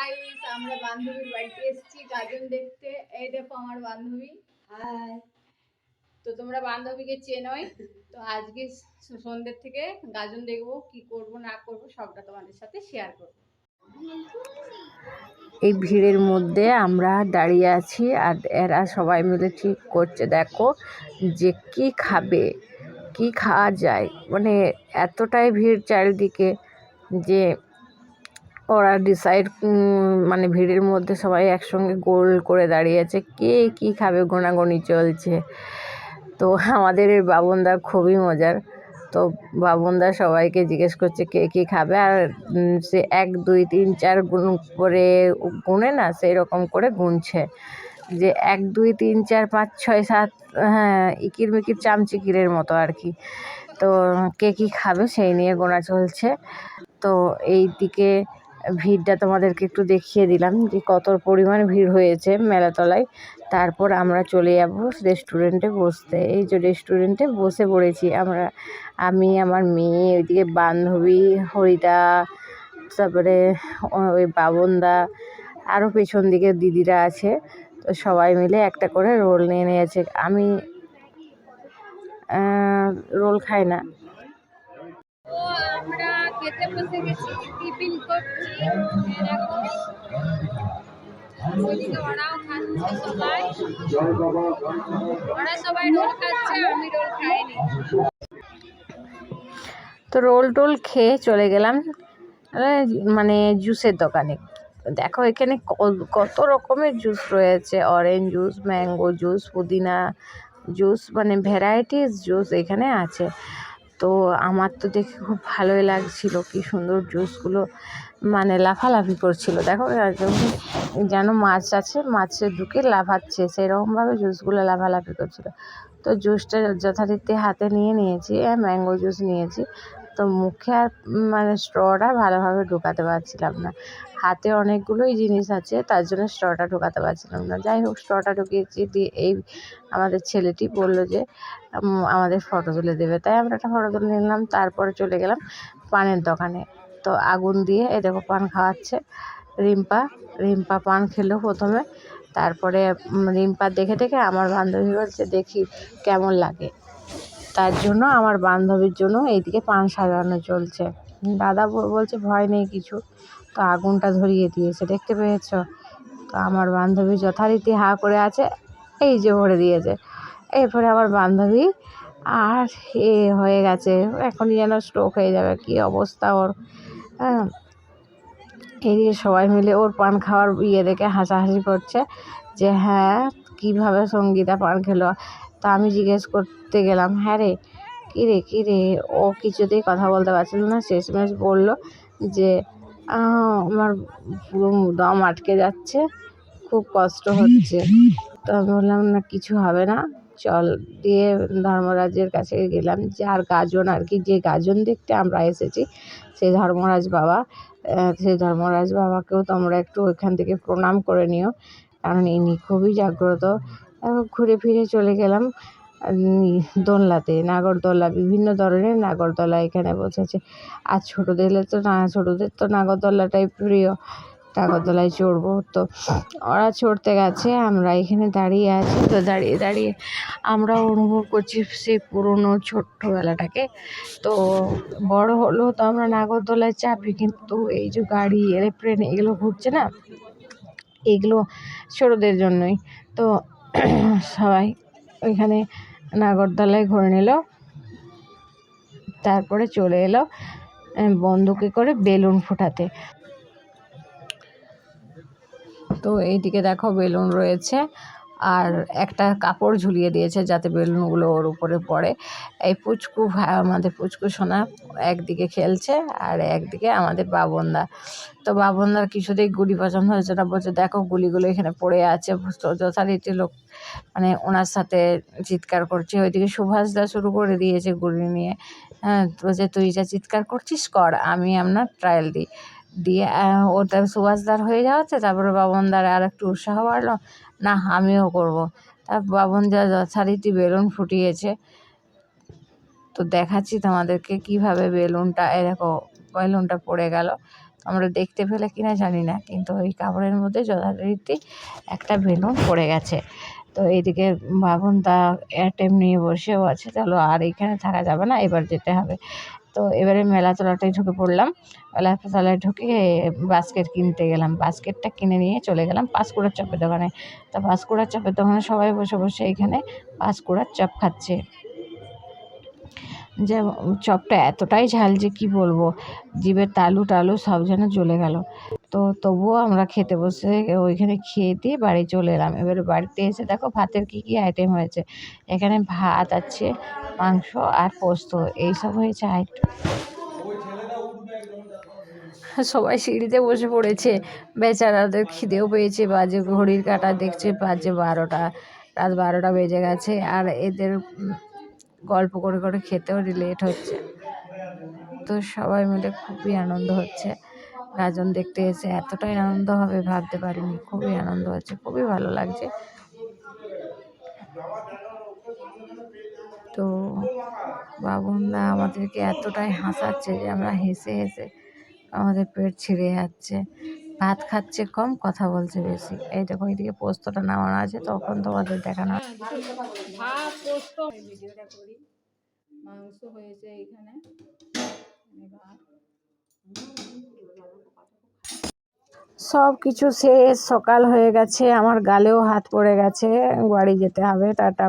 Guys আমরা বান্ধবীর বাড়িতে এসেছি গাজন দেখতে। এই দেখো আমার বান্ধবী। হাই তো তোমরা বান্ধবীকে চেনোই। তো আজকে সন্ধ্যের থেকে গাজন দেখব কি করব না করব সবটা তোমাদের সাথে শেয়ার করব। এই ভিড়ের মধ্যে আমরা দাঁড়িয়ে আছি আর এরা সবাই মিলে ঠিক করছে। দেখো যে কি খাবে কি খাওয়া যায়। মানে এতটাই ভিড় চারিদিকে যে ওরা ডিসাইড মানে ভিড়ের মধ্যে সবাই একসঙ্গে গোল করে দাঁড়িয়ে আছে কে কি খাবে গোনাগুনি চলছে। তো আমাদের এই বাবনদা খুবই মজার। তো বাবনদা সবাইকে জিজ্ঞেস করছে, কে কী খাবে? আর সে এক, দুই, তিন, চার গুণ করে গুনে না সেই রকম করে গুনছে। যে এক, দুই, তিন, চার, পাঁচ, ছয়, সাত হ্যাঁ ইকির মিকির চামচিকিরের মতো আর কি। তো কে কী খাবে সেই নিয়ে গোনা চলছে। তো এই দিকে ভিড়টা তোমাদেরকে একটু দেখিয়ে দিলাম যে কত পরিমাণ ভিড় হয়েছে মেলাতলায়। তারপর আমরা চলে যাব রেস্টুরেন্টে বসতে। এই যে রেস্টুরেন্টে বসে পড়েছি আমরা। আমি, আমার মেয়ে, ওইদিকে বান্ধবী, হরিদা, তারপরে ওই বাবনদা আরও পেছন দিকে দিদিরা আছে। তো সবাই মিলে একটা করে রোল নিয়ে নিয়েছে। আমি রোল খাই না। বসে গেছি, টিফিন করছি তো রোল টোল খেয়ে চলে গেলাম মানে জুসের দোকানে। দেখো এখানে কত রকমের জুস রয়েছে অরেঞ্জ জুস ম্যাঙ্গো জুস পুদিনা জুস মানে ভ্যারাইটিস জুস এখানে আছে। তো আমার তো দেখে খুব ভালোই লাগছিল কি সুন্দর জুসগুলো মানে লাফালাফি করছিল। দেখো যেন মাছ আছে মাছের ঢুকে লাফাচ্ছে, সেরকমভাবে জুসগুলো লাফালাফি করছিল। তো জুসটা যথারীতি হাতে নিয়ে নিয়েছি ম্যাঙ্গো জুস নিয়েছি। তো মুখে আর মানে স্ট্রটা ভালোভাবে ঢোকাতে পারছিলাম না। হাতে অনেকগুলোই জিনিস আছে, তার জন্য স্ট্রটা ঢোকাতে পারছিলাম না। যাই হোক স্ট্রটা ঢুকিয়েছি, দিয়ে এই আমাদের ছেলেটি বলল যে আমাদের ফটো তুলে দেবে। তাই আমরা একটা ফটো তুলে নিলাম, তারপরে চলে গেলাম পানের দোকানে। তো আগুন দিয়ে এ দেখো পান খাওয়াচ্ছে রিম্পা। রিম্পা পান খেলো প্রথমে, তারপরে রিম্পা দেখে দেখে আমার বান্ধবী বলছে, দেখি কেমন লাগে। তার জন্য আমার বান্ধবীর জন্য এইদিকে পান সাজানো চলছে। দাদা বলছে, ভয় নেই কিছু। তো আগুনটা ধরিয়ে দিয়েছে, দেখতে পেয়েছ? তো আমার বান্ধবী যথারীতি হা করে আছে, এই যে ভরে দিয়েছে। এরপরে আমার বান্ধবী, আর এ হয়ে গেছে, এখনই যেন স্ট্রোক হয়ে যাবে, কী অবস্থা ওর? হ্যাঁ এদিকে সবাই মিলে ওর পান খাওয়ার ইয়ে দেখে হাসাহাসি করছে যে হ্যাঁ কীভাবে সঙ্গীতা পান খেলো? তা আমি জিজ্ঞেস করতে গেলাম হ্যাঁ রে, কী রে কী রে? ও কিছুতেই কথা বলতে পারছিল না। শেষমেশ বলল যে আমার পুরো দম আটকে যাচ্ছে, খুব কষ্ট হচ্ছে। তো আমি বললাম, না, কিছু হবে না, চল। দিয়ে ধর্মরাজের কাছে গেলাম যার গাজন, আর কি, যে গাজন দেখতে আমরা এসেছি সেই ধর্মরাজ বাবা সেই ধর্মরাজ বাবাকেও তোমরা একটু ওইখান থেকে প্রণাম করে নিও, কারণ ইনি খুবই জাগ্রত ঘুরে ফিরে চলে গেলাম দোলনাতে, নাগরদোলা, বিভিন্ন ধরনের নাগরদোলা এখানে বসেছে। আর ছোটোদের তো না, ছোটোদের তো নাগরদোলাটাই প্রিয়, নাগরদোলায় চড়বো তো। ওরা চড়তে গেছে, আমরা এখানে দাঁড়িয়ে আছি তো, দাঁড়িয়ে দাঁড়িয়ে আমরা অনুভব করছি সেই পুরনো ছোট্টবেলাটাকে। তো বড় হলেও তো আমরা নাগরদোলায় চাপি, কিন্তু এই যে গাড়ি এরোপ্লেন এগুলো ঘুরছে না, এগুলো ছোটোদের জন্যই। তো সবাই ওইখানে নাগরদোলায় ঘুরে নিল। তারপরে চলে এলো বন্দুকে করে বেলুন ফোটাতে। তো এইদিকে দেখো বেলুন রয়েছে। আর একটা কাপড় ঝুলিয়ে দিয়েছে যাতে বেলুনগুলো ওর উপরে পড়ে। এই পুচকু ভা- আমাদের পুচকু সোনা একদিকে খেলছে আর একদিকে আমাদের বাবনদা। তো বাবনদার কিছুতেই গুলি পছন্দ হয়েছে না, বলছে, দেখো গুলিগুলো এখানে পড়ে আছে। যথারীতি লোক মানে ওনার সাথে চিৎকার করছে। ওইদিকে সুভাষ দা শুরু করে দিয়েছে গুলি নিয়ে। হ্যাঁ বলছে, তুই যা চিৎকার করছিস কর, আমি আপনার ট্রায়াল দিই। দিয়ে ওটা সুভাষদার হয়ে যাওয়াতে তারপরে বাবনদার আর একটু উৎসাহ বাড়লো, না, আমিও করব। তার বাবন যা যথারীতি বেলুন ফুটিয়েছে, তো দেখাচ্ছি তোমাদেরকে কীভাবে বেলুনটা এরকম বেলুনটা পড়ে গেল। আমরা দেখতে পেলে কিনা জানি না, কিন্তু ওই কাপড়ের মধ্যে যথারীতি একটা বেলুন পড়ে গেছে। তো এইদিকে বাবন দা অ্যাটেম নিয়ে বসেও আছে, চলো আর এখানে থাকা যাবে না, এবার যেতে হবে। তো এবারে মেলাতলাটায় ঢুকে পড়লাম। মেলাতলায় ঢুকে বাস্কেট কিনতে গেলাম। বাস্কেটটা কিনে নিয়ে চলে গেলাম পাঁশকুড়ার চপের দোকানে। তো পাঁশকুড়ার চপের দোকানে সবাই বসে বসে এখানে পাঁশকুড়ার চপ খাচ্ছে। যে চপটা এতটাই ঝাল যে কি বলব জিভের তালু টালু সব যেন জ্বলে গেল। তো তবুও আমরা খেতে বসে ওইখানে খেয়ে দিয়ে বাড়ি চলে এলাম। এবারে বাড়িতে এসে দেখো ভাতের কী কী আইটেম হয়েছে। এখানে ভাত আছে, মাংস আর পোস্ত, এইসব হয়েছে আইটেম সবাই সিঁড়িতে বসে পড়েছে। বেচারাদের খিদেও পেয়েছে। বাজে ঘড়ির কাঁটা দেখছে, বাজে বারোটা, রাত বারোটা বেজে গেছে আর এদের গল্প করে করে খেতেও লেট হচ্ছে। তো সবাই মিলে খুবই আনন্দ হচ্ছে। গাজন দেখতে এসে এতটাই আনন্দ হবে ভাবতে পারিনি। খুবই আনন্দ হচ্ছে, খুবই ভালো লাগছে। তো বাবুনদা আমাদেরকে এতটাই হাসাচ্ছে যে আমরা হেসে হেসে আমাদের পেট ছিঁড়ে যাচ্ছে। ভাত খাচ্ছে কম, কথা বলছে বেশি। এই দেখো এইদিকে পোস্তটা নামানো আছে, তখন তোমাদের দেখানো করি। মাংস হয়েছে সব কিছু শেষ, সকাল হয়ে গেছে, আমার গালেও হাত পড়ে গেছে বাড়ি যেতে হবে, টাটা।